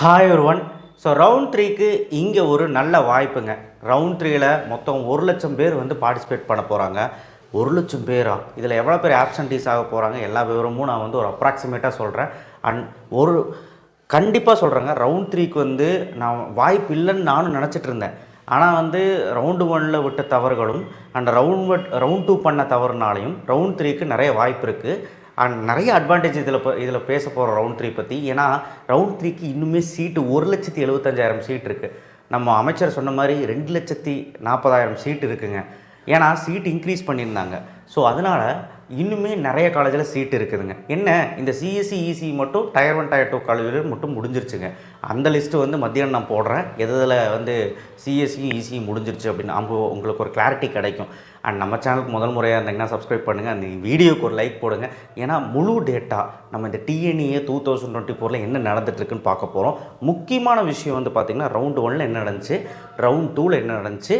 Hi one so round த்ரீக்கு இங்கே ஒரு நல்ல வாய்ப்புங்க. ரவுண்ட் த்ரீயில் மொத்தம் ஒரு லட்சம் பேர் வந்து பார்ட்டிசிபேட் பண்ண போகிறாங்க ஒரு லட்சம் பேரா? இதில் எவ்வளோ பேர் ஆப்சன்டீஸ் ஆக போகிறாங்க எல்லா விவரமும் நான் வந்து ஒரு அப்ராக்சிமேட்டாக சொல்கிறேன் அண்ட் ஒரு கண்டிப்பாக சொல்கிறேங்க ரவுண்ட் த்ரீக்கு வந்து நான் வாய்ப்பு இல்லைன்னு நானும் நினச்சிட்டு இருந்தேன். ஆனால் வந்து ரவுண்டு ஒனில் விட்ட தவறுகளும் அண்ட் ரவுண்ட் ரவுண்ட் டூ பண்ண தவறுனாலையும் ரவுண்ட் த்ரீக்கு நிறைய வாய்ப்பு இருக்குது நிறைய அட்வான்டேஜ் இதில் இதில் பேச போகிறோம் ரவுண்ட் த்ரீ பற்றி. ஏன்னா ரவுண்ட் த்ரீக்கு இன்னுமே சீட்டு ஒரு லட்சத்தி எழுபத்தஞ்சாயிரம் சீட் இருக்குது நம்ம அமைச்சர் சொன்ன மாதிரி ரெண்டு லட்சத்தி நாற்பதாயிரம் சீட் இருக்குங்க. ஏன்னா சீட் இன்க்ரீஸ் பண்ணியிருந்தாங்க. ஸோ அதனால் இன்னுமே நிறைய காலேஜில் சீட் இருக்குதுங்க. என்ன? இந்த C S E E C E மட்டும் டயர் ஒன் டயர் டூ காலேஜில் மட்டும் முடிஞ்சிருச்சுங்க. அந்த லிஸ்ட்டு வந்து மத்தியானம் நான் போடுறேன். எதில் வந்து சிஎஸ்சி இசி முடிஞ்சிருச்சு அப்படின்னு அவங்க உங்களுக்கு ஒரு கிளாரிட்டி கிடைக்கும். அண்ட் நம்ம சேனலுக்கு முதல் முறையாக இருந்தீங்கன்னா சப்ஸ்கிரைப் பண்ணுங்கள் அந்த வீடியோக்கு ஒரு லைக் போடுங்க. ஏன்னா முழு டேட்டா நம்ம இந்த டிஎன்இஏ டூ தௌசண்ட் டுவெண்ட்டி ஃபோரில் என்ன நடந்துட்டுருக்குன்னு பார்க்க போகிறோம் முக்கியமான விஷயம் வந்து பார்த்திங்கன்னா ரவுண்டு ஒனில் என்ன நடந்துச்சு? ரவுண்ட் டூவில் என்ன நடந்துச்சு?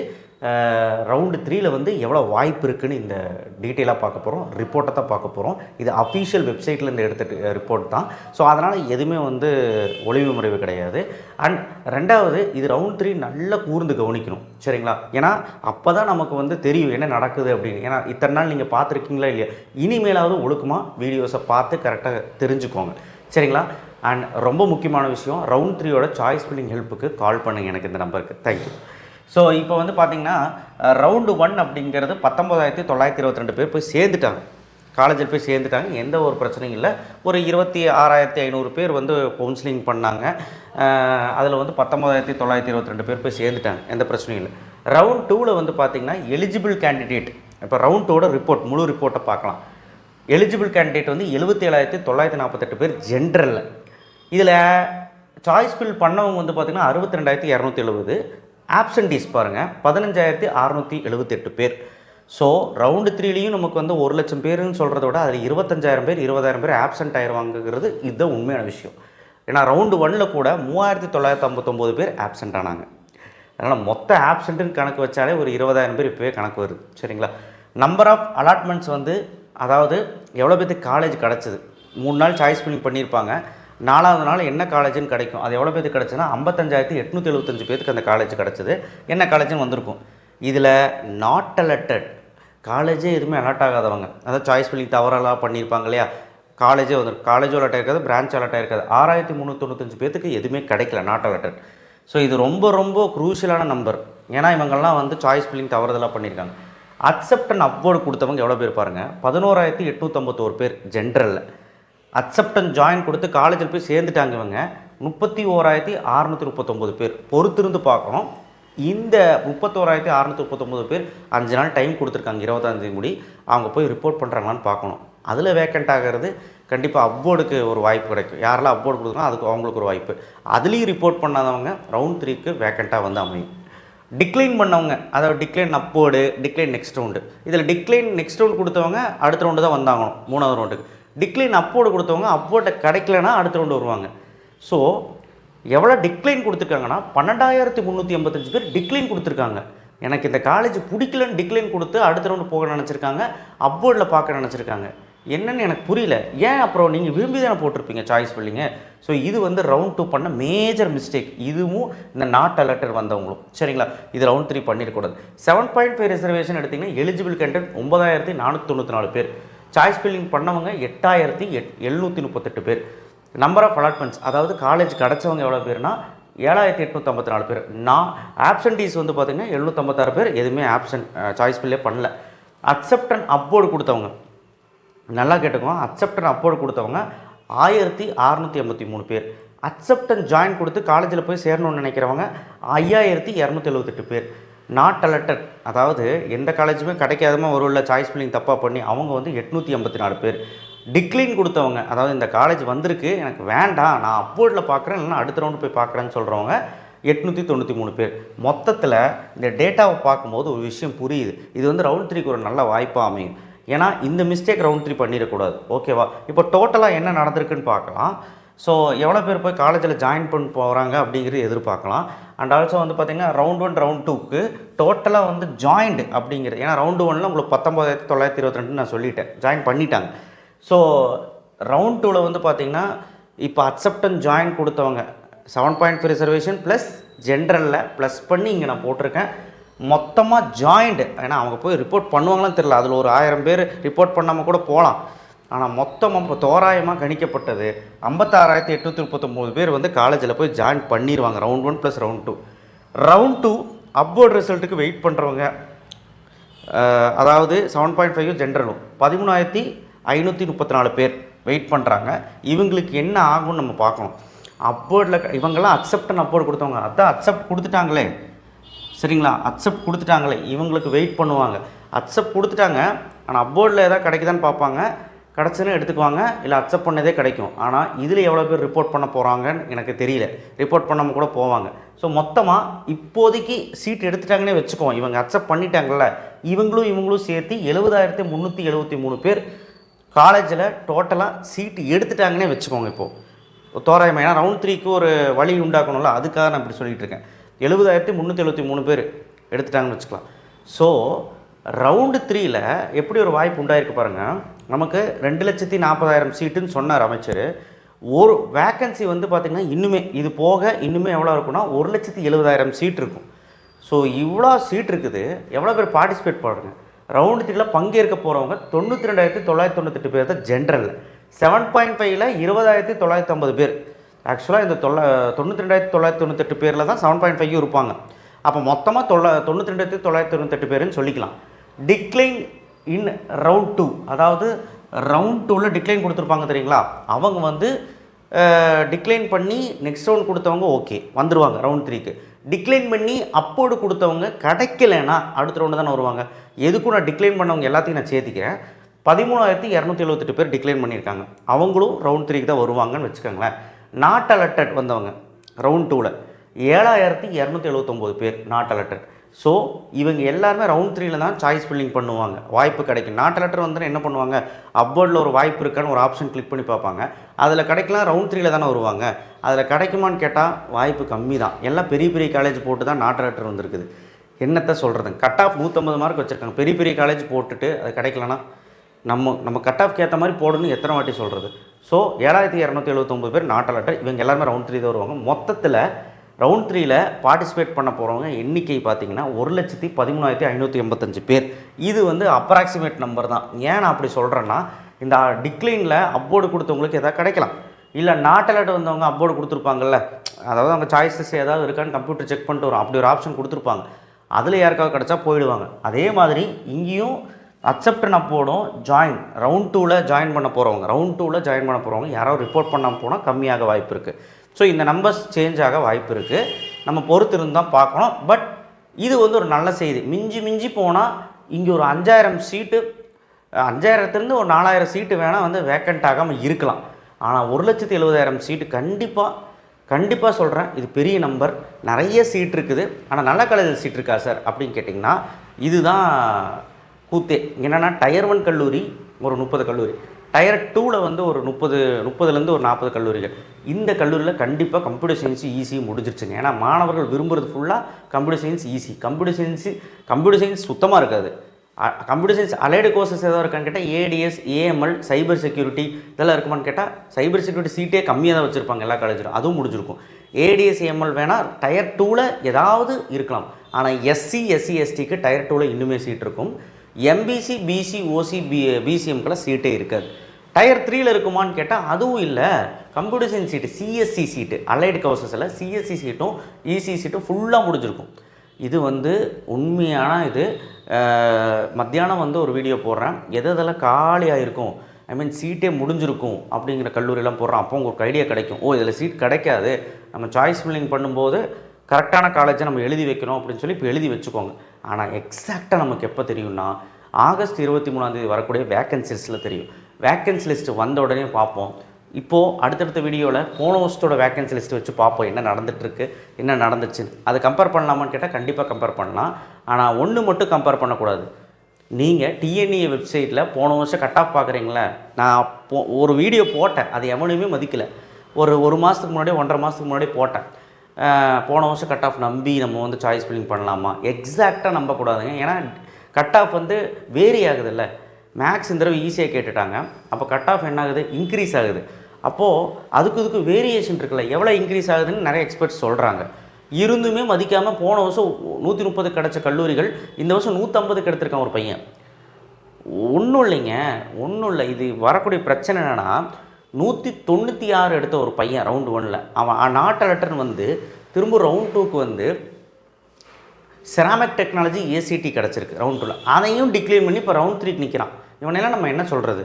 ரவுண்டு த்ரீயில் வந்து எவ்வளோ வாய்ப்பு இருக்குதுன்னு இந்த டீட்டெயிலாக பார்க்க போகிறோம் ரிப்போர்ட்டை தான் பார்க்க போகிறோம் இது அஃபீஷியல் வெப்சைட்லேருந்து எடுத்த ரிப்போர்ட் தான். ஸோ அதனால் எதுவுமே வந்து ஒளிவு முறைவு கிடையாது. அண்ட் ரெண்டாவது இது ரவுண்ட் த்ரீ நல்லா கூர்ந்து கவனிக்கணும். சரிங்களா? ஏன்னா அப்போ தான் நமக்கு வந்து தெரியும் என்ன நடக்குது அப்படின்னு. ஏன்னா இத்தனை நாள் நீங்கள் பார்த்துருக்கீங்களா இல்லையா? இனிமேலாவது ஒழுக்கமாக வீடியோஸை பார்த்து கரெக்டாக தெரிஞ்சுக்கோங்க. சரிங்களா? அண்ட் ரொம்ப முக்கியமான விஷயம் ரவுண்ட் த்ரீயோட சாய்ஸ் ஃபில்லிங் ஹெல்ப்புக்கு கால் பண்ணுங்கள் எனக்கு இந்த நம்பருக்கு தேங்க்யூ ஸோ இப்போ வந்து பார்த்தீங்கன்னா ரவுண்டு ஒன் அப்படிங்கிறது பத்தொம்போதாயிரத்தி தொள்ளாயிரத்தி இருபத்தி ரெண்டு பேர் போய் சேர்ந்துட்டாங்க. காலேஜில் போய் சேர்ந்துட்டாங்க. எந்த ஒரு பிரச்சனையும் இல்லை. ஒரு இருபத்தி ஆறாயிரத்தி ஐநூறு பேர் வந்து கவுன்சிலிங் பண்ணாங்க. அதில் வந்து பத்தொம்போதாயிரத்தி தொள்ளாயிரத்தி இருபத்தி ரெண்டு பேர் போய் சேர்ந்துட்டாங்க. எந்த பிரச்சனையும் இல்லை. ரவுண்ட் டூவில் வந்து பார்த்திங்கன்னா எலிஜிபிள் கேண்டிடேட் இப்போ ரவுண்ட் டூவோட ரிப்போர்ட் முழு ரிப்போர்ட்டை பார்க்கலாம். எலிஜிபிள் கேண்டிடேட் வந்து எழுபத்தி ஏழாயிரத்தி தொள்ளாயிரத்தி நாற்பத்தெட்டு பேர் ஜென்ரலில் இதில் சாய்ஸ் ஃபில் பண்ணவங்க வந்து பார்த்திங்கன்னா அறுபத்தி ரெண்டாயிரத்தி இரநூத்தி எழுபது. ஆப்சன்டீஸ் பாருங்கள் பதினஞ்சாயிரத்தி அறநூற்றி எழுபத்தெட்டு பேர். ஸோ ரவுண்டு த்ரீலேயும் நமக்கு வந்து ஒரு லட்சம் பேருன்னு சொல்கிறத விட அதில் இருபத்தஞ்சாயிரம் பேர் இருபதாயிரம் பேர் ஆப்சண்ட் ஆயிடுவாங்கிறது இதுதான் உண்மையான விஷயம். ஏன்னா ரவுண்டு ஒனில் கூட மூவாயிரத்தி தொள்ளாயிரத்தி ஐம்பத்தொம்போது பேர் ஆப்சண்ட் ஆனாங்க. அதனால் மொத்த ஆப்சண்ட்டுன்னு கணக்கு வச்சாலே ஒரு இருபதாயிரம் பேர் இப்போவே கணக்கு வருது. சரிங்களா? நம்பர் ஆஃப் அலாட்மெண்ட்ஸ் வந்து அதாவது எவ்வளோ பேர்த்துக்கு காலேஜ் கிடச்சிது? மூணு நாள் சாய்ஸ் பண்ணி பண்ணியிருப்பாங்க. நாலாவது நாள் என்ன காலேஜுன்னு கிடைக்கும். அது எவ்வளோ பேருக்கு கிடச்சுன்னா ஐம்பத்தஞ்சாயிரத்தி எட்நூற்றி எழுபத்தஞ்சு பேருக்கு அந்த காலேஜ் கிடச்சிது. என்ன காலேஜ்னு வந்திருக்கும். இதில் நாட் அலட்டட் காலேஜே எதுவுமே அலர்ட் ஆகாதவங்க. அதாவது சாய்ஸ் பண்ணி தவறெல்லாம் பண்ணியிருப்பாங்க இல்லையா? காலேஜே வந்துடும் காலேஜ் அலர்ட் ஆகிருக்காது பிரான்ச் அலர்ட் ஆகிருக்காது ஆறாயிரத்தி முந்நூற்றி தொண்ணூத்தஞ்சு பேத்துக்கு எதுவுமே கிடைக்கல நாட் அலர்டட் ஸோ இது ரொம்ப ரொம்ப குரூஷியலான நம்பர் ஏன்னா இவங்கெல்லாம் வந்து சாய்ஸ் ஃபில்லிங் தவறுதலாக பண்ணியிருக்காங்க. அக்செப்ட் அண்ட் அப்வோர்டு கொடுத்தவங்க எவ்வளோ பேர் பாருங்கள் பதினோராயிரத்தி எட்நூற்றம்பத்தோரு பேர் ஜென்ரலில் அக்செப்டன் ஜாயின் கொடுத்து காலேஜில் போய் சேர்ந்துட்டாங்க இவங்க. முப்பத்தி ஓராயிரத்தி அறநூற்றி முப்பத்தொம்போது பேர். பொறுத்திருந்து பார்க்கணும். இந்த முப்பத்தோராயிரத்தி அறநூற்றி முப்பத்தொம்போது பேர் அஞ்சு நாள் டைம் கொடுத்துருக்காங்க இருபத்தாந்தேதி முடி. அவங்க போய் ரிப்போர்ட் பண்ணுறாங்களான்னு பார்க்கணும். அதில் வேக்கண்ட் ஆகிறது கண்டிப்பாக அப்வோர்டுக்கு ஒரு வாய்ப்பு கிடைக்கும். யாரெல்லாம் அப்வோர்டு கொடுக்குறோம் அதுக்கு அவங்களுக்கு ஒரு வாய்ப்பு. அதுலேயும் ரிப்போர்ட் பண்ணாதவங்க ரவுண்ட் த்ரீக்கு வேக்கண்ட்டாக வந்து அமையும். டிக்ளைன் பண்ணவங்க அதாவது decline upward decline next round இதில் டிக்ளைன் நெக்ஸ்ட் ரவுண்ட் கொடுத்தவங்க அடுத்த ரவுண்டு தான் வந்தாங்கணும் மூணாவது ரவுண்டுக்கு டிக்ளைன் அப்போர்டு கொடுத்தவங்க அப்போர்ட்டை கிடைக்கலனா அடுத்த ரவுண்டு வருவாங்க. ஸோ எவ்வளோ டிக்ளைன் கொடுத்துருக்காங்கன்னா பன்னெண்டாயிரத்தி முந்நூற்றி எண்பத்தஞ்சு பேர் டிக்ளைன் கொடுத்துருக்காங்க. எனக்கு இந்த காலேஜ் பிடிக்கலன்னு டிக்ளைன் கொடுத்து அடுத்த ரவுண்டு போக நினச்சிருக்காங்க அப்போர்டில் பார்க்க நினச்சிருக்காங்க. என்னன்னு எனக்கு புரியல. ஏன் அப்புறம் நீங்கள் விரும்பி தானே போட்டிருப்பீங்க சாய்ஸ் பண்ணிங்க ஸோ இது வந்து ரவுண்ட் டூ பண்ண மேஜர் மிஸ்டேக் இதுவும் இந்த நாட் அலர்டர் வந்தவங்களும். சரிங்களா? இது ரவுண்ட் த்ரீ பண்ணிடக்கூடாது செவன் பாயிண்ட் ஃபைவ் ரிசர்வேஷன் எடுத்திங்கன்னா எலிஜிபிள் கண்டென்ட் ஒன்பதாயிரத்தி நானூற்றி தொண்ணூற்றி நாலு பேர். சாய்ஸ் ஃபில்லிங் பண்ணவங்க எட்டாயிரத்தி எட் எழுநூற்றி முப்பத்தெட்டு பேர். நம்பர் ஆஃப் அலாட்மெண்ட்ஸ் அதாவது காலேஜ் கிடச்சவங்க எவ்வளோ பேர்னா ஏழாயிரத்தி எட்நூற்றம்பத்தி நாலு பேர். நான் ஆப்சன்டீஸ் வந்து பார்த்திங்கன்னா எழுநூற்றம்பத்தாறு பேர் எதுவுமே ஆப்சன்ட் சாய்ஸ் ஃபில்லே பண்ணல. அக்செப்ட் அண்ட் அப்போர்டு கொடுத்தவங்க. நல்லா கேட்டுக்கோங்க. அக்செப்ட் அண்ட் அப்போர்டு கொடுத்தவங்க ஆயிரத்தி அறநூற்றி எண்பத்தி மூணு பேர். அக்செப்ட் அண்ட் ஜாயின் கொடுத்து காலேஜில் போய் சேரணும்னு நினைக்கிறவங்க ஐயாயிரத்தி இரநூத்தி எழுபத்தெட்டு பேர். நாட் அலர்டட் அதாவது எந்த காலேஜுமே கிடைக்காதமா ஒரு உள்ள சாய்ஸ் ஃபில்லிங் தப்பாக பண்ணி அவங்க வந்து எட்நூற்றி ஐம்பத்தி நாலு பேர் டிக்ளைன் கொடுத்தவங்க. அதாவது இந்த காலேஜ் வந்திருக்கு எனக்கு வேண்டாம் நான் அப்போர்டில் பார்க்குறேன் இல்லைனா அடுத்த ரவுண்டு போய் பார்க்குறேன்னு சொல்கிறவங்க எட்நூற்றி தொண்ணூற்றி மூணு பேர். மொத்தத்தில் இந்த டேட்டாவை பார்க்கும்போது ஒரு விஷயம் புரியுது. இது வந்து ரவுண்ட் த்ரீக்கு ஒரு நல்ல வாய்ப்பாக அமையும். ஏன்னா இந்த மிஸ்டேக் ரவுண்ட் த்ரீ பண்ணிடக்கூடாது. ஓகேவா இப்போ டோட்டலாக என்ன நடந்திருக்குன்னு பார்க்கலாம். ஸோ எவ்வளோ பேர் போய் காலேஜில் ஜாயின் பண்ண போகிறாங்க அப்படிங்கிறது எதிர்பார்க்கலாம். அண்ட் ஆல்சோ வந்து பார்த்திங்கன்னா ரவுண்ட் ஒன் ரவுண்ட் டூக்கு டோட்டலாக வந்து ஜாயின்டு அப்படிங்கிறது ஏன்னா ரவுண்டு ஒன்னில் உங்களுக்கு பத்தொம்பதாயிரத்தி தொள்ளாயிரத்தி இருபத்தி ரெண்டு நான் சொல்லிட்டேன். ஜாயின் பண்ணிட்டாங்க. ஸோ ரவுண்ட் டூவில் வந்து பார்த்திங்கன்னா இப்போ அக்செப்டன் ஜாயின் கொடுத்தவங்க seven point five reservation plus ஜென்ரலில் plus பண்ணி இங்கே நான் போட்டிருக்கேன். மொத்தமாக ஜாயிண்ட் ஏன்னா அவங்க போய் ரிப்போர்ட் பண்ணுவாங்களான்னு தெரில அதில் ஒரு ஆயிரம் பேர் ரிப்போர்ட் பண்ணாமல் கூட போகலாம். ஆனால் மொத்தமாக இப்போ தோராயமாக கணிக்கப்பட்டது ஐம்பத்தாறாயிரத்தி எட்நூற்றி முப்பத்தொம்போது பேர் வந்து காலேஜில் போய் ஜாயின் பண்ணிடுவாங்க round one plus round two round two upward ரிசல்ட்டுக்கு wait பண்ணுறவங்க அதாவது செவன் பாயிண்ட் ஃபைவ் ஜென்ரலும் பதிமூணாயிரத்தி ஐநூற்றி முப்பத்தி நாலு பேர் வெயிட் பண்ணுறாங்க இவங்களுக்கு என்ன ஆகும்னு நம்ம பார்க்கணும். அப்போர்டில் இவங்கெல்லாம் அக்செப்ட் அண்ட் கொடுத்தவங்க. அதான் அக்செப்ட் கொடுத்துட்டாங்களே. சரிங்களா? அக்செப்ட் கொடுத்துட்டாங்களே. இவங்களுக்கு வெயிட் பண்ணுவாங்க. அக்செப்ட் கொடுத்துட்டாங்க. ஆனால் அப்போர்டில் எதாவது கிடைக்குதான்னு பார்ப்பாங்க. கிடச்சுன்னு எடுத்துக்குவாங்க. இல்லை அக்செப்ட் பண்ணதே கிடைக்கும். ஆனால் இதில் எவ்வளோ பேர் ரிப்போர்ட் பண்ண போகிறாங்கன்னு எனக்கு தெரியல. ரிப்போர்ட் பண்ணாமல் கூட போவாங்க. ஸோ மொத்தமாக இப்போதைக்கு சீட் எடுத்துட்டாங்கன்னே வச்சுக்குவோம் இவங்க அக்செப்ட் பண்ணிட்டாங்கல்ல. இவங்களும் இவங்களும் சேர்த்து எழுபதாயிரத்தி முந்நூற்றி எழுபத்தி மூணு பேர் காலேஜில் டோட்டலாக சீட்டு எடுத்துட்டாங்கன்னே வச்சுக்கோங்க இப்போது தோராயமாக ஏன்னா ரவுண்ட் த்ரீக்கு ஒரு வழி உண்டாக்கணும்ல. அதுக்காக நான் இப்படி சொல்லிகிட்டு இருக்கேன். எழுபதாயிரத்தி முந்நூற்றி எழுபத்தி மூணு பேர் எடுத்துட்டாங்கன்னு வச்சுக்கலாம். ஸோ ரவுண்டு த்ரீயில் எப்படி ஒரு வாய்ப்பு உண்டாயிருக்கு பாருங்கள் நமக்கு ரெண்டு லட்சத்தி நாற்பதாயிரம் சீட்டுன்னு சொன்னார் அமைச்சர். ஒரு வேக்கன்சி வந்து பார்த்திங்கன்னா இன்னுமே இது போக இன்னுமே எவ்வளோ இருக்குன்னா ஒரு லட்சத்தி எழுபதாயிரம் சீட் இருக்கும். ஸோ இவ்வளோ சீட் இருக்குது. எவ்வளோ பேர் பார்ட்டிசிபேட் பண்ணுறாங்க ரவுண்டு த்ரீல பங்கேற்க போகிறவங்க தொண்ணூற்றி ரெண்டாயிரத்தி தொள்ளாயிரத்தி தொண்ணூத்தெட்டு பேர் தான் ஜென்ரலில் செவன் பாயிண்ட் ஃபைவ்ல இருபதாயிரத்தி தொள்ளாயிரத்தி ஐம்பது பேர். ஆக்சுவலாக இந்த தொள்ள தொண்ணூற்றி ரெண்டாயிரத்தி தொள்ளாயிரத்தி தொண்ணூத்தெட்டு பேரில் தான் செவன் பாயிண்ட் ஃபைவ் இருப்பாங்க. அப்போ மொத்தமாக தொள்ள தொண்ணூற்றி ரெண்டாயிரத்தி தொள்ளாயிரத்தி தொண்ணூத்தெட்டு பேருன்னு சொல்லிக்கலாம். டிக்ளைன் இன் ரவுண்ட் டூ அதாவது ரவுண்ட் டூவில் டிக்ளைன் கொடுத்துருப்பாங்க தெரியுங்களா? அவங்க வந்து டிக்ளைன் பண்ணி நெக்ஸ்ட் ரவுண்ட் கொடுத்தவங்க ஓகே வந்துடுவாங்க ரவுண்ட் த்ரீக்கு டிக்ளைன் பண்ணி அப்போடு கொடுத்தவங்க கிடைக்கலனா அடுத்த ரவுண்டு தானே வருவாங்க. எதுக்கும் நான் டிக்ளைன் பண்ணவங்க எல்லாத்தையும் நான் சேர்த்திக்கிறேன். பதிமூணாயிரத்தி இரநூத்தி எழுபத்தெட்டு பேர் டிக்ளைன் பண்ணியிருக்காங்க. அவங்களும் ரவுண்ட் த்ரீக்கு தான் வருவாங்கன்னு வச்சுக்கோங்களேன். நாட் அலர்டட் வந்தவங்க ரவுண்ட் டூவில் ஏழாயிரத்தி இரநூத்தி எழுபத்தொம்போது பேர் நாட் அலர்டட் ஸோ இவங்க எல்லாருமே ரவுண்ட் த்ரீல தான் சாய்ஸ் ஃபில்லிங் பண்ணுவாங்க. வாய்ப்பு கிடைக்கும். நாட்டு லெட்டர் வந்து என்ன பண்ணுவாங்க? அப்வர்டில் ஒரு வாய்ப்பு இருக்கான்னு ஒரு ஆப்ஷன் கிளிக் பண்ணி பார்ப்பாங்க. அதில் கிடைக்கலாம் ரவுண்ட் த்ரீல தானே வருவாங்க. அதில் கிடைக்குமான்னு கேட்டால் வாய்ப்பு கம்மி தான். எல்லாம் பெரிய பெரிய காலேஜ் போட்டு தான் நாட்டு லெட்டர் வந்திருக்குது. என்னத்தை சொல்கிறது கட் ஆஃப் நூற்றம்பது மார்க் வச்சுருக்காங்க. பெரிய பெரிய காலேஜ் போட்டுட்டு அது கிடைக்கலனா? நம்ம நம்ம கட் ஆஃப்க்கு ஏற்ற மாதிரி போடணும்னு எத்தனை வாட்டி சொல்கிறது ஸோ ஏழாயிரத்தி இரநூத்தி எழுபத்தொம்பது பேர் நாட்டு லெட்டர் இவங்க எல்லாருமே ரவுண்ட் த்ரீ தான் வருவாங்க. மொத்தத்தில் ரவுண்ட் த்ரீல பார்ட்டிசிபேட் பண்ண போகிறவங்க எண்ணிக்கை பார்த்தீங்கன்னா ஒரு லட்சத்தி பதிமூணாயிரத்தி ஐநூற்றி எண்பத்தஞ்சு பேர். இது வந்து அப்ராக்சிமேட் நம்பர் தான். ஏன் நான் அப்படி சொல்கிறேன்னா இந்த டிக்ளைனில் அப்போர்டு கொடுத்தவங்களுக்கு எதாவது கிடைக்கலாம். இல்லை நாட் அலர்ட் வந்தவங்க அப்போர்டு கொடுத்துருப்பாங்கல்ல. அதாவது அவங்க சாய்ஸஸ் ஏதாவது இருக்கான்னு கம்ப்யூட்டர் செக் பண்ணிட்டு வரும். அப்படி ஒரு ஆப்ஷன் கொடுத்துருப்பாங்க. அதில் யாருக்காவது கிடச்சா போயிடுவாங்க. அதே மாதிரி இங்கேயும் அக்செப்டன் போடும் ஜாயின் ரவுண்ட் டூவில் ஜாயின் பண்ண போகிறவங்க ரவுண்ட் டூவில் ஜாயின் பண்ண போகிறவங்க யாராவது ரிப்போர்ட் பண்ணாமல் போனால் கம்மியாக வாய்ப்பு இருக்குது ஸோ இந்த நம்பர்ஸ் சேஞ்ச் ஆக வாய்ப்பு இருக்குது நம்ம பொறுத்து இருந்தால் பார்க்கணும். பட் இது வந்து ஒரு நல்ல செய்தி. மிஞ்சி மிஞ்சி போனால் இங்கே ஒரு அஞ்சாயிரம் சீட்டு அஞ்சாயிரத்துலேருந்து ஒரு நாலாயிரம் சீட்டு வேணால் வந்து வேக்கண்ட் ஆகாமல் இருக்கலாம். ஆனால் ஒரு லட்சத்தி எழுபதாயிரம் சீட்டு கண்டிப்பாக கண்டிப்பாக சொல்கிறேன் இது பெரிய நம்பர் நிறைய சீட் இருக்குது. ஆனால் நல்ல காலேஜில் சீட் இருக்கா சார் அப்படின்னு கேட்டிங்கன்னா இதுதான் கூத்தே. என்னென்னா டயர் ஒன் கல்லூரி ஒரு முப்பது கல்லூரி. டயர் டூவில் வந்து ஒரு முப்பது முப்பதுலேருந்து ஒரு நாற்பது கல்லூரிகள். இந்த கல்லூரியில் கண்டிப்பாக கம்ப்யூட்டர் சயின்ஸ் ஈஸி முடிஞ்சிருச்சுங்க. ஏன்னா மாணவர்கள் விரும்புறது ஃபுல்லாக computer science easy computer science computer science சுத்தமாக இருக்காது. கம்ப்யூட்டர் சயின்ஸ் அலைடு கோர்சஸ் ஏதாவது இருக்கான்னு கேட்டால் ஏடிஎஸ் ஏஎம்எல் சைபர் செக்யூரிட்டி இதெல்லாம் இருக்குமான்னு கேட்டால் சைபர் செக்யூரிட்டி சீட்டே கம்மியாக தான் வச்சுருப்பாங்க எல்லா காலேஜிலும் அதுவும் முடிஞ்சிருக்கும். ஏடிஎஸ் ஏஎம்எல் வேணால் டயர் டூவில் ஏதாவது இருக்கலாம். ஆனால் எஸ்சி எஸ்சி எஸ்டிக்கு டயர் டூவில் இன்னுமே சீட் இருக்கும். எம்பிசி பிசி ஓசி பி பிசிஎம்க்கெல்லாம் சீட்டே இருக்காது. டயர் த்ரீயில் இருக்குமான்னு கேட்டால் அதுவும் இல்லை. Computer science seat CSC seat allied கவர்சஸில் CSC சீட்டும் இசி சீட்டும் ஃபுல்லாக முடிஞ்சிருக்கும். இது வந்து உண்மையான இது. மத்தியானம் வந்து ஒரு வீடியோ போடுறேன். எது எதெல்லாம் காலியாக இருக்கும் ஐ மீன் சீட்டே முடிஞ்சிருக்கும் அப்படிங்கிற கல்லூரியெல்லாம் போடுறோம் அப்போ உங்களுக்கு ஐடியா கிடைக்கும். ஓ இதில் சீட் கிடைக்காது. நம்ம சாய்ஸ் ஃபில்லிங் பண்ணும்போது கரெக்டான காலேஜை நம்ம எழுதி வைக்கணும் அப்படின்னு சொல்லி இப்போ எழுதி வச்சுக்கோங்க. ஆனால் எக்ஸாக்டாக நமக்கு எப்போ தெரியும்னா ஆகஸ்ட் இருபத்தி மூணாந்தேதி வரக்கூடிய வேக்கன்சி லிஸ்ட்டில் தெரியும். வேக்கன்சி லிஸ்ட் வந்த உடனே பார்ப்போம். இப்போது அடுத்தடுத்த வீடியோவில் போன வருஷத்தோட வேக்கன்சி லிஸ்ட் வச்சு பார்ப்போம் என்ன நடந்துட்டுருக்கு என்ன நடந்துச்சு அதை கம்பேர் பண்ணலாமான்னு கேட்டால் கண்டிப்பாக கம்பேர் பண்ணலாம். ஆனால் ஒன்று மட்டும் கம்பேர் பண்ணக்கூடாது. நீங்கள் டிஎன்ஏ வெப்சைட்டில் போன வருஷம் கட் ஆஃப் பார்க்குறீங்களே நான் போ ஒரு வீடியோ போட்டேன். அது எவனையுமே மதிக்கலை. ஒரு ஒரு மாதத்துக்கு முன்னாடி ஒன்றரை மாதத்துக்கு முன்னாடி போட்டேன். போன வருஷம் கட் ஆஃப் நம்பி நம்ம வந்து சாய்ஸ் ஃபில்லிங் பண்ணலாமா? எக்ஸாக்டாக நம்பக்கூடாதுங்க. ஏன்னா கட் ஆஃப் வந்து வேரி ஆகுதுல்ல. மேக்ஸ் இந்த தடவை ஈஸியாக கேட்டுட்டாங்க. அப்போ கட் ஆஃப் என்ன ஆகுது? இன்க்ரீஸ் ஆகுது. அப்போது அதுக்கு இதுக்கு வேரியேஷன் இருக்குல்ல. எவ்வளோ இன்க்ரீஸ் ஆகுதுன்னு நிறைய எக்ஸ்பர்ட்ஸ் சொல்கிறாங்க இருந்துமே மதிக்காமல் போன வருஷம் நூற்றி முப்பது கிடச்ச கல்லூரிகள் இந்த வருஷம் நூற்றம்பது கிடத்திருக்கான் ஒரு பையன். ஒன்றும் இல்லைங்க. ஒன்றும் இல்லை. இது வரக்கூடிய பிரச்சனை என்னென்னா நூற்றி தொண்ணூற்றி ஆறு எடுத்த ஒரு பையன் ரவுண்டு ஒனில் அவன் நாட் அலட்டன் வந்து திரும்ப ரவுண்ட் டூக்கு வந்து செராமிக் டெக்னாலஜி ஏசிடி கிடச்சிருக்கு ரவுண்ட் டூவில் அதையும் டிக்ளேர் பண்ணி இப்போ ரவுண்ட் த்ரீக்கு நிற்கிறான் இவனெல்லாம் நம்ம என்ன சொல்கிறது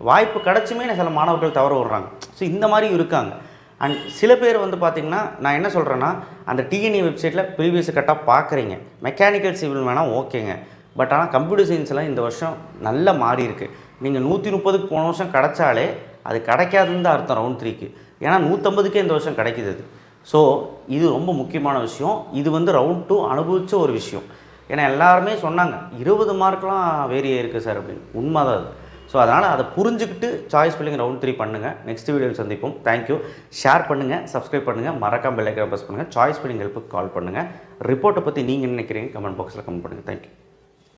வாய்ப்பு கிடச்சுமே சில மாணவர்கள் தவற விடுறாங்க ஸோ இந்த மாதிரி இருக்காங்க. அண்ட் சில பேர் வந்து பார்த்திங்கன்னா நான் என்ன சொல்கிறேன்னா அந்த டிஎன்ஏ வெப்சைட்டில் ப்ரீவியஸ் கட்டாக பார்க்குறீங்க மெக்கானிக்கல் சிவில் வேணால் ஓகேங்க. பட் ஆனால் கம்ப்யூட்டர் சயின்ஸ்லாம் இந்த வருஷம் நல்லா மாறி இருக்குது நீங்கள் நூற்றி முப்பதுக்கு போன வருஷம் கிடச்சாலே அது கிடைக்காதுன்னு தான் அர்த்தம் ரவுண்ட் த்ரீக்கு ஏன்னா நூற்றம்பதுக்கே இந்த வருஷம் கிடைக்கிது அது. ஸோ இது ரொம்ப முக்கியமான விஷயம். இது வந்து ரவுண்ட் டூ அனுபவித்த ஒரு விஷயம். ஏன்னா எல்லாருமே சொன்னாங்க இருபது மார்க்லாம் வேரியே இருக்குது சார் அப்படின்னு. உண்மை தான் அது. ஸோ அதனால் அதை புரிஞ்சுக்கிட்டு சாய்ஸ் ஃபில்லிங் ரவுண்ட் த்ரீ பண்ணுங்கள் நெக்ஸ்ட் வீடியோவில் சந்திப்போம். தேங்க்யூ ஷேர் பண்ணுங்கள் சப்ஸ்கிரைப் பண்ணுங்கள் மறக்காம பெல்லைக்கரை ப்ரெஸ் பண்ணுங்கள் சாய்ஸ் ஃபில்லிங் ஹெல்ப்புக்கு கால் பண்ணுங்கள் ரிப்போர்ட்டை பற்றி நீங்கள் நினைக்கிறீங்க? கமெண்ட் பாக்ஸில் கமெண்ட் பண்ணுங்கள் தேங்க்யூ